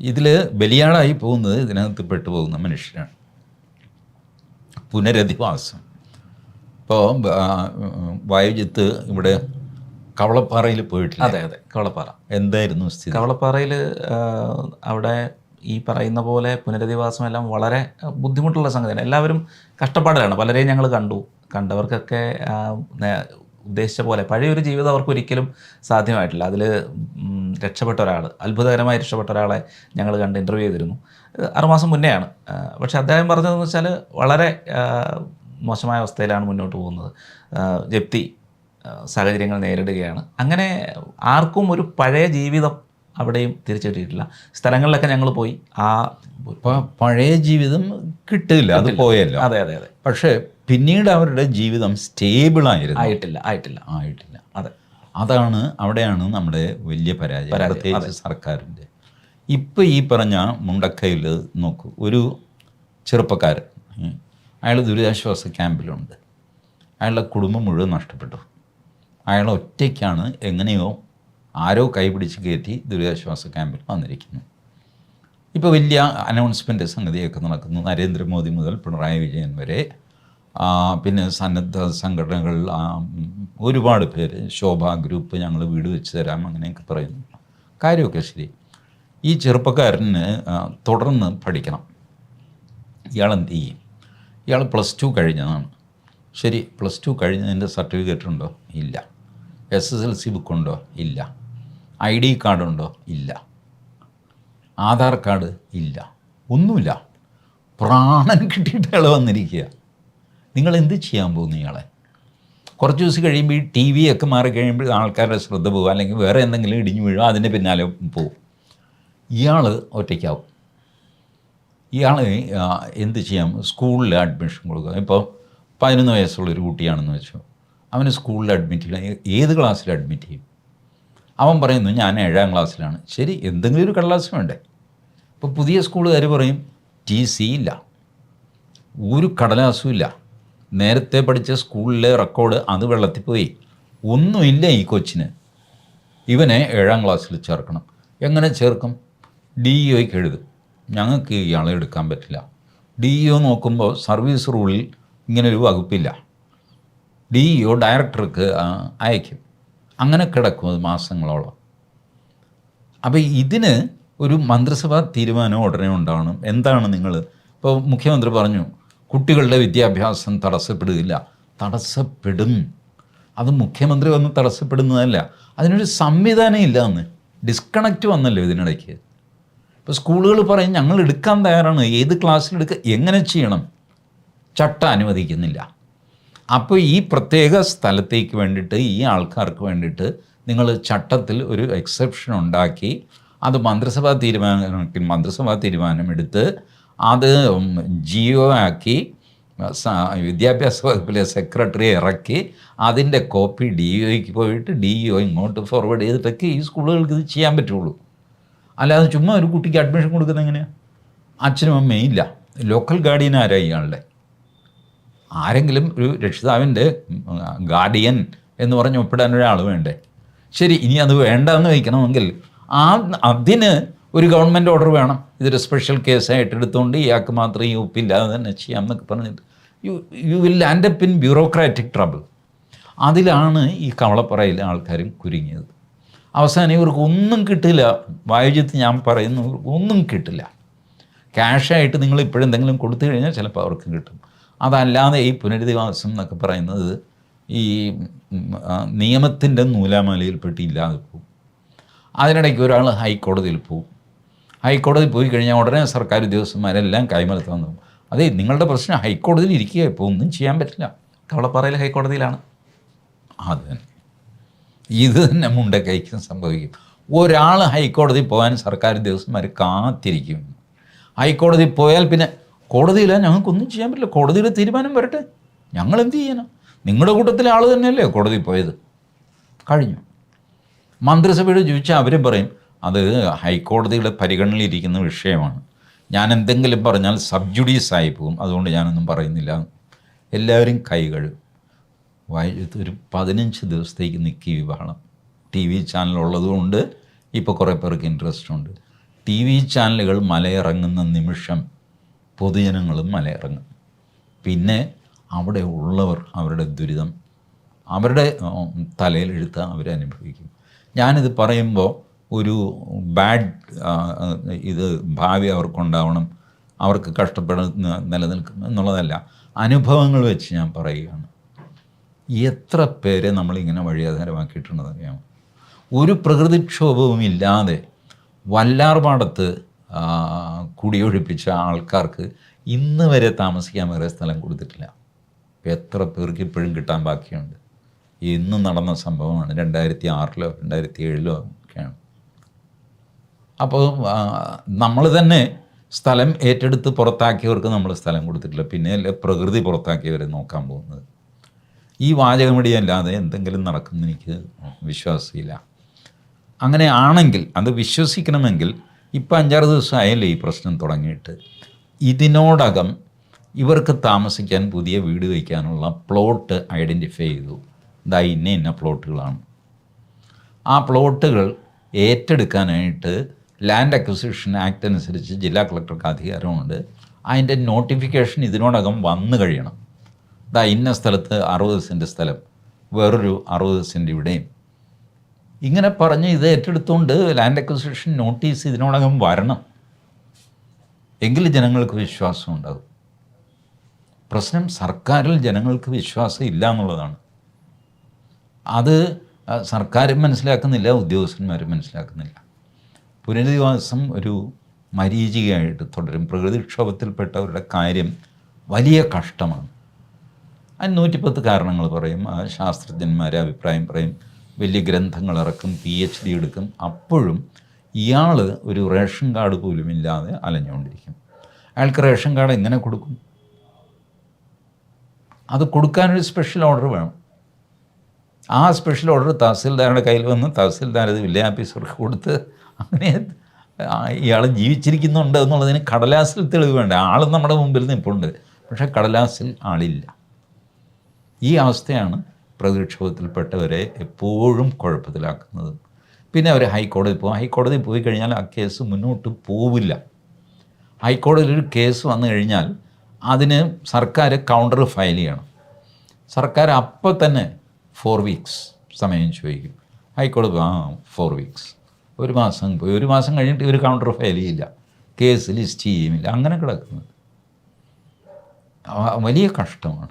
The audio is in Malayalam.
ഇതിൽ ബലിയാടായി പോകുന്നത് ഇതിനകത്ത് പെട്ടുപോകുന്ന മനുഷ്യരാണ്. പുനരധിവാസം. ഇപ്പോൾ വായുജിത്ത് ഇവിടെ കവളപ്പാറയിൽ പോയിട്ടില്ല? അതെ അതെ കവളപ്പാറ. എന്തായിരുന്നു സ്ഥിതി? കവളപ്പാറയിൽ അവിടെ ഈ പറയുന്ന പോലെ പുനരധിവാസം എല്ലാം വളരെ ബുദ്ധിമുട്ടുള്ള സംഗതിയാണ്. എല്ലാവരും കഷ്ടപ്പാടിലാണ്. പലരെയും ഞങ്ങൾ കണ്ടു. കണ്ടവർക്കൊക്കെ ഉദ്ദേശിച്ച പോലെ പഴയൊരു ജീവിതം അവർക്ക് ഒരിക്കലും സാധ്യമായിട്ടില്ല. അതിൽ രക്ഷപ്പെട്ട ഒരാൾ അത്ഭുതകരമായി രക്ഷപ്പെട്ട ഒരാളെ ഞങ്ങൾ കണ്ട് ഇന്റർവ്യൂ ചെയ്തിരുന്നു. ആറുമാസം മുന്നെയാണ്. പക്ഷേ അദ്ദേഹം പറഞ്ഞതെന്ന് വെച്ചാൽ വളരെ മോശമായ അവസ്ഥയിലാണ് മുന്നോട്ട് പോകുന്നത്. ജപ്തി സാഹചര്യങ്ങൾ നേരിടുകയാണ്. അങ്ങനെ ആർക്കും ഒരു പഴയ ജീവിതം അവിടെയും തിരിച്ചു കിട്ടിയിട്ടില്ല സ്ഥലങ്ങളിലൊക്കെ ഞങ്ങൾ പോയി. ആ പഴയ ജീവിതം കിട്ടില്ല അത് പോയല്ലോ. അതെ അതെ അതെ. പക്ഷേ പിന്നീട് അവരുടെ ജീവിതം സ്റ്റേബിൾ ആയിരുന്നു. ആയിട്ടില്ല ആയിട്ടില്ല. ആയിട്ടില്ല. അതെ. അതാണ് അവിടെയാണ് നമ്മുടെ വലിയ പരാജയം പ്രത്യേകിച്ച് സർക്കാരിന്റെ. ഇപ്പം ഈ പറഞ്ഞ മുണ്ടക്കയിൽ നോക്കൂ ഒരു ചെറുപ്പക്കാരൻ അയാൾ ദുരിതാശ്വാസ ക്യാമ്പിലുണ്ട്. അയാളുടെ കുടുംബം മുഴുവൻ നഷ്ടപ്പെട്ടു. അയാൾ ഒറ്റയ്ക്കാണ് എങ്ങനെയോ ആരോ കൈപിടിച്ച് കയറ്റി ദുരിതാശ്വാസ ക്യാമ്പിൽ വന്നിരിക്കുന്നു. ഇപ്പോൾ വലിയ അനൗൺസ്മെന്റ് സംഗതിയൊക്കെ നടക്കുന്നു. നരേന്ദ്രമോദി മുതൽ പിണറായി വിജയൻ വരെ പിന്നെ സന്നദ്ധ സംഘടനകൾ ഒരുപാട് പേര് ശോഭ ഗ്രൂപ്പ് ഞങ്ങൾ വീട് വെച്ച് തരാം അങ്ങനെയൊക്കെ പറയുന്നു. കാര്യമൊക്കെ ശരി. ഈ ചെറുപ്പക്കാരന് തുടർന്ന് പഠിക്കണം. ഇയാൾ എന്ത് ചെയ്യും? ഇയാൾ പ്ലസ് ടു കഴിഞ്ഞതാണ്. ശരി പ്ലസ് ടു കഴിഞ്ഞതിന്റെ സർട്ടിഫിക്കറ്റ് ഉണ്ടോ? ഇല്ല. എസ് എസ് എൽ സി ബുക്കുണ്ടോ ഇല്ല. ഐ ഡി കാർഡുണ്ടോ ഇല്ല. ആധാർ കാർഡ്? ഇല്ല. ഒന്നുമില്ല. പ്രാണൻ കിട്ടിയിട്ട് അയാൾ വന്നിരിക്കുക നിങ്ങൾ എന്ത് ചെയ്യാൻ പോകുന്നു ഇയാളെ? കുറച്ച് ദിവസം കഴിയുമ്പോൾ ഈ ടി വി ഒക്കെ മാറി കഴിയുമ്പോൾ ആൾക്കാരുടെ ശ്രദ്ധ പോകും അല്ലെങ്കിൽ വേറെ എന്തെങ്കിലും ഇടിഞ്ഞു വീഴും അതിന്റെ പിന്നാലെ പോകും. ഇയാൾ ഒറ്റയ്ക്കാവും. ഇയാൾ എന്ത് ചെയ്യാം? സ്കൂളിൽ അഡ്മിഷൻ കൊടുക്കുക ഇപ്പോൾ പതിനൊന്ന് വയസ്സുള്ള ഒരു കുട്ടിയാണെന്ന് വെച്ചോ. അവന് സ്കൂളിൽ അഡ്മിറ്റ് ചെയ്യണം ഏത് ക്ലാസ്സിൽ അഡ്മിറ്റ് ചെയ്യും? അവൻ പറയുന്നു ഞാൻ ഏഴാം ക്ലാസ്സിലാണ്. ശരി എന്തെങ്കിലും ഒരു കടലാസ് വേണ്ടേ? ഇപ്പോൾ പുതിയ സ്കൂളുകാർ പറയും ടി സി ഇല്ല. ഒരു കടലാസും ഇല്ല. നേരത്തെ പഠിച്ച സ്കൂളിലെ റെക്കോർഡ് അത് വെള്ളത്തിൽ പോയി. ഒന്നുമില്ല ഈ കൊച്ചിന്. ഇവനെ ഏഴാം ക്ലാസ്സിൽ ചേർക്കണം. എങ്ങനെ ചേർക്കും? ഡി ഇഒയ്ക്ക് എഴുതും. ഞങ്ങൾക്ക് ഇയാളെ എടുക്കാൻ പറ്റില്ല. ഡി ഇഒ നോക്കുമ്പോൾ സർവീസ് റൂളിൽ ഇങ്ങനൊരു വകുപ്പില്ല. ഡി ഇഒ ഡയറക്ടർക്ക് ആ, അയക്കും. അങ്ങനെ കിടക്കും അത് മാസങ്ങളോളം. അപ്പോൾ ഇതിന് ഒരു മന്ത്രിസഭാ തീരുമാനം ഉടനെ ഉണ്ടാവണം. എന്താണ് നിങ്ങൾ? ഇപ്പോൾ മുഖ്യമന്ത്രി പറഞ്ഞു കുട്ടികളുടെ വിദ്യാഭ്യാസം തടസ്സപ്പെടുകയില്ല. തടസ്സപ്പെടും. അത് മുഖ്യമന്ത്രി വന്ന് തടസ്സപ്പെടുന്നതല്ല. അതിനൊരു സംവിധാനം ഇല്ല എന്ന് ഡിസ്കണക്റ്റ് വന്നല്ലോ ഇതിനിടയ്ക്ക്. ഇപ്പോൾ സ്കൂളുകൾ പറയും ഞങ്ങൾ എടുക്കാൻ തയ്യാറാണ്. ഏത് ക്ലാസ്സിൽ എടുക്കുക എങ്ങനെ ചെയ്യണം? ചട്ട അനുവദിക്കുന്നില്ല. അപ്പോൾ ഈ പ്രത്യേക സ്ഥലത്തേക്ക് വേണ്ടിയിട്ട് ഈ ആൾക്കാർക്ക് വേണ്ടിയിട്ട് നിങ്ങൾ ചട്ടത്തിൽ ഒരു എക്സെപ്ഷൻ ഉണ്ടാക്കി. അത് മന്ത്രിസഭാ തീരുമാനം മന്ത്രിസഭാ തീരുമാനമെടുത്ത് അത് ജിയോ ആക്കി വിദ്യാഭ്യാസ വകുപ്പിലെ സെക്രട്ടറി ഇറക്കി അതിന്റെ കോപ്പി ഡി ഒയ്ക്ക് പോയിട്ട് ഡി ഒ ഇങ്ങോട്ട് ഫോർവേഡ് ചെയ്തിട്ടൊക്കെ ഈ സ്കൂളുകൾക്ക് ഇത് ചെയ്യാൻ പറ്റുള്ളൂ. അല്ലാതെ ചുമ്മാ ഒരു കുട്ടിക്ക് അഡ്മിഷൻ കൊടുക്കുന്നത് എങ്ങനെയാണ് അച്ഛനും അമ്മയും ഇല്ല. ലോക്കൽ ഗാർഡിയൻ ആരാ ഇയാളുടെ? ആരെങ്കിലും ഒരു രക്ഷിതാവിന്റെ ഗാർഡിയൻ എന്ന് പറഞ്ഞ് ഒപ്പിടാൻ ഒരാൾ വേണ്ടേ? ശരി ഇനി അത് വേണ്ടെന്ന് വയ്ക്കണമെങ്കിൽ ആ അതിന് ഒരു ഗവൺമെന്റ് ഓർഡർ വേണം. ഇതൊരു സ്പെഷ്യൽ കേസായിട്ട് എടുത്തുകൊണ്ട് ഇയാൾക്ക് മാത്രം ഈ ഒപ്പില്ലാതെ തന്നെ ചെയ്യാം എന്നൊക്കെ പറഞ്ഞിട്ട് you you will land up in bureaucratic trouble അതിലാണ് ഈ കവളപ്പറയിലെ ആൾക്കാരും കുരുങ്ങിയത്. അവസാനം ഇവർക്ക് ഒന്നും കിട്ടില്ല. വായുജ്യത്ത് ഞാൻ പറയുന്നു ഒന്നും കിട്ടില്ല. ക്യാഷായിട്ട് നിങ്ങൾ ഇപ്പോഴെന്തെങ്കിലും കൊടുത്തു കഴിഞ്ഞാൽ ചിലപ്പോൾ അവർക്ക് കിട്ടും. അതല്ലാതെ ഈ പുനരധിവാസം എന്നൊക്കെ പറയുന്നത് ഈ നിയമത്തിന്റെ നൂലാമാലയിൽപ്പെട്ട് ഇല്ലാതെ പോകും അതിനിടയ്ക്ക് ഒരാൾ ഹൈക്കോടതിയിൽ പോകും ഹൈക്കോടതി പോയി കഴിഞ്ഞാൽ ഉടനെ സർക്കാർ ഉദ്യോഗസ്ഥന്മാരെല്ലാം കൈമലത്ത് വന്നു. അതെ നിങ്ങളുടെ പ്രശ്നം ഹൈക്കോടതിയിൽ ഇരിക്കുക ഇപ്പോൾ ഒന്നും ചെയ്യാൻ പറ്റില്ല. കവളപ്പാറയിൽ ഹൈക്കോടതിയിലാണ്. അത് തന്നെ. ഇത് തന്നെ മുണ്ടക്കൈക്കും സംഭവിക്കും. ഒരാൾ ഹൈക്കോടതി പോകാൻ സർക്കാർ ഉദ്യോഗസ്ഥന്മാർ കാത്തിരിക്കും. ഹൈക്കോടതി പോയാൽ പിന്നെ കോടതിയില്ല ഞങ്ങൾക്കൊന്നും ചെയ്യാൻ പറ്റില്ല. കോടതിയുടെ തീരുമാനം വരട്ടെ. ഞങ്ങൾ എന്ത് ചെയ്യണം? നിങ്ങളുടെ കൂട്ടത്തിലെ ആൾ തന്നെയല്ലേ കോടതി പോയത്? കഴിഞ്ഞു. മന്ത്രിസഭയോട് ചോദിച്ചാൽ അവരും പറയും അത് ഹൈക്കോടതിയുടെ പരിഗണനയിലിരിക്കുന്ന വിഷയമാണ്. ഞാൻ എന്തെങ്കിലും പറഞ്ഞാൽ സബ്ജുഡീസ് ആയി പോകും. അതുകൊണ്ട് ഞാനൊന്നും പറയുന്നില്ല. എല്ലാവരും കൈകൾ ഒരു പതിനഞ്ച് ദിവസത്തേക്ക് നിൽക്കി വിവാഹം ടി വി ചാനൽ ഉള്ളതുകൊണ്ട് ഇപ്പോൾ കുറേ പേർക്ക് ഇൻട്രസ്റ്റ് ഉണ്ട്. ടി വി ചാനലുകൾ മലയിറങ്ങുന്ന നിമിഷം പൊതുജനങ്ങളും മലയിറങ്ങും. പിന്നെ അവിടെ ഉള്ളവർ അവരുടെ ദുരിതം അവരുടെ തലയിലെഴുത്ത് അവരനുഭവിക്കും. ഞാനിത് പറയുമ്പോൾ ഒരു ബാഡ് ഇത് ഭാവി അവർക്കുണ്ടാവണം അവർക്ക് കഷ്ടപ്പെടുന്ന നിലനിൽക്കും എന്നുള്ളതല്ല. അനുഭവങ്ങൾ വെച്ച് ഞാൻ പറയുകയാണ്. എത്ര പേരെ നമ്മളിങ്ങനെ വഴിയാധാരമാക്കിയിട്ടുണ്ടെന്ന് അറിയാമോ ഒരു പ്രകൃതിക്ഷോഭവും ഇല്ലാതെ വല്ലാർപാടത്ത് കുടിയൊഴിപ്പിച്ച ആൾക്കാർക്ക് ഇന്ന് വരെ താമസിക്കാൻ വേറെ സ്ഥലം കൊടുത്തിട്ടില്ല. എത്ര പേർക്ക് ഇപ്പോഴും കിട്ടാൻ ബാക്കിയുണ്ട്? ഇന്ന് നടന്ന സംഭവമാണ്. രണ്ടായിരത്തി ആറിലോ രണ്ടായിരത്തി ഏഴിലോ അപ്പോൾ നമ്മൾ തന്നെ സ്ഥലം ഏറ്റെടുത്ത് പുറത്താക്കിയവർക്ക് നമ്മൾ സ്ഥലം കൊടുത്തിട്ടില്ല. പിന്നെ പ്രകൃതി പുറത്താക്കിയവരെ നോക്കാൻ പോകുന്നത്. ഈ വാചകമടി അല്ലാതെ എന്തെങ്കിലും നടക്കുമെന്ന് എനിക്ക് വിശ്വാസമില്ല. അങ്ങനെ ആണെങ്കിൽ അത് വിശ്വസിക്കണമെങ്കിൽ ഇപ്പം അഞ്ചാറ് ദിവസമായല്ലേ ഈ പ്രശ്നം തുടങ്ങിയിട്ട്. ഇതിനോടകം ഇവർക്ക് താമസിക്കാൻ പുതിയ വീട് വയ്ക്കാനുള്ള പ്ലോട്ട് ഐഡന്റിഫൈ ചെയ്തു. ഇതാ ഇന്ന ഇന്ന പ്ലോട്ടുകളാണ്. ആ പ്ലോട്ടുകൾ ഏറ്റെടുക്കാനായിട്ട് ലാൻഡ് അക്വിസിഷൻ ആക്ട് അനുസരിച്ച് ജില്ലാ കളക്ടർക്ക് അധികാരമുണ്ട്. അതിന്റെ നോട്ടിഫിക്കേഷൻ ഇതിനോടകം വന്നു കഴിയണം. ദാ ഇന്ന സ്ഥലത്ത് അറുപത് സെന്റ് സ്ഥലം വേറൊരു അറുപത് സെന്റ് ഇവിടെയും. ഇങ്ങനെ പറഞ്ഞ് ഇത് ഏറ്റെടുത്തുകൊണ്ട് ലാൻഡ് അക്വിസിഷൻ നോട്ടീസ് ഇതിനോടകം വരണം. എങ്കിൽ ജനങ്ങൾക്ക് വിശ്വാസം ഉണ്ടാകും. പ്രശ്നം സർക്കാരിൽ ജനങ്ങൾക്ക് വിശ്വാസം ഇല്ല എന്നുള്ളതാണ്. അത് സർക്കാരും മനസ്സിലാക്കുന്നില്ല ഉദ്യോഗസ്ഥന്മാരും മനസ്സിലാക്കുന്നില്ല. പുനരധിവാസം ഒരു മരീചികയായിട്ട് തുടരും. പ്രകൃതിക്ഷോഭത്തിൽപ്പെട്ടവരുടെ കാര്യം വലിയ കഷ്ടമാണ്. അതിന് നൂറ്റിപ്പത്ത് കാരണങ്ങൾ പറയും. ആ ശാസ്ത്രജ്ഞന്മാരെ അഭിപ്രായം പറയും. വലിയ ഗ്രന്ഥങ്ങൾ ഇറക്കും പി എച്ച് ഡി എടുക്കും. അപ്പോഴും ഇയാൾ ഒരു റേഷൻ കാർഡ് പോലും ഇല്ലാതെ അലഞ്ഞുകൊണ്ടിരിക്കും. അയാൾക്ക് റേഷൻ കാർഡ് എങ്ങനെ കൊടുക്കും? അത് കൊടുക്കാനൊരു സ്പെഷ്യൽ ഓർഡർ വേണം. ആ സ്പെഷ്യൽ ഓർഡർ തഹസിൽദാരുടെ കയ്യിൽ വന്ന് തഹസിൽദാർ അത് വില്ലേ ഓഫീസർക്ക് കൊടുത്ത് അങ്ങനെ ഇയാൾ ജീവിച്ചിരിക്കുന്നുണ്ട് എന്നുള്ളതിന് കടലാസിൽ തെളിവ് വേണ്ട? ആൾ നമ്മുടെ മുമ്പിൽ നിൽപ്പുണ്ട്. പക്ഷെ കടലാസിൽ ആളില്ല. ഈ അവസ്ഥയാണ് പ്രകൃതിക്ഷോഭത്തിൽപ്പെട്ടവരെ എപ്പോഴും കുഴപ്പത്തിലാക്കുന്നത്. പിന്നെ അവർ ഹൈക്കോടതി പോകും ഹൈക്കോടതി പോയി കഴിഞ്ഞാൽ ആ കേസ് മുന്നോട്ട് പോവില്ല. ഹൈക്കോടതിയിൽ ഒരു കേസ് വന്നു കഴിഞ്ഞാൽ അതിന് സർക്കാർ കൗണ്ടർ ഫയൽ ചെയ്യണം. സർക്കാർ അപ്പോൾ തന്നെ ഫോർ വീക്സ് സമയം ചോദിക്കും. ഹൈക്കോടതി ആ ഫോർ വീക്സ്. ഒരു മാസം പോയി. ഒരു മാസം കഴിഞ്ഞിട്ട് ഇവർ കൗണ്ടർ ഫയൽ ചെയ്യില്ല. കേസ് ലിസ്റ്റ് ചെയ്യുമില്ല അങ്ങനെ കിടക്കുന്നത് വലിയ കഷ്ടമാണ്.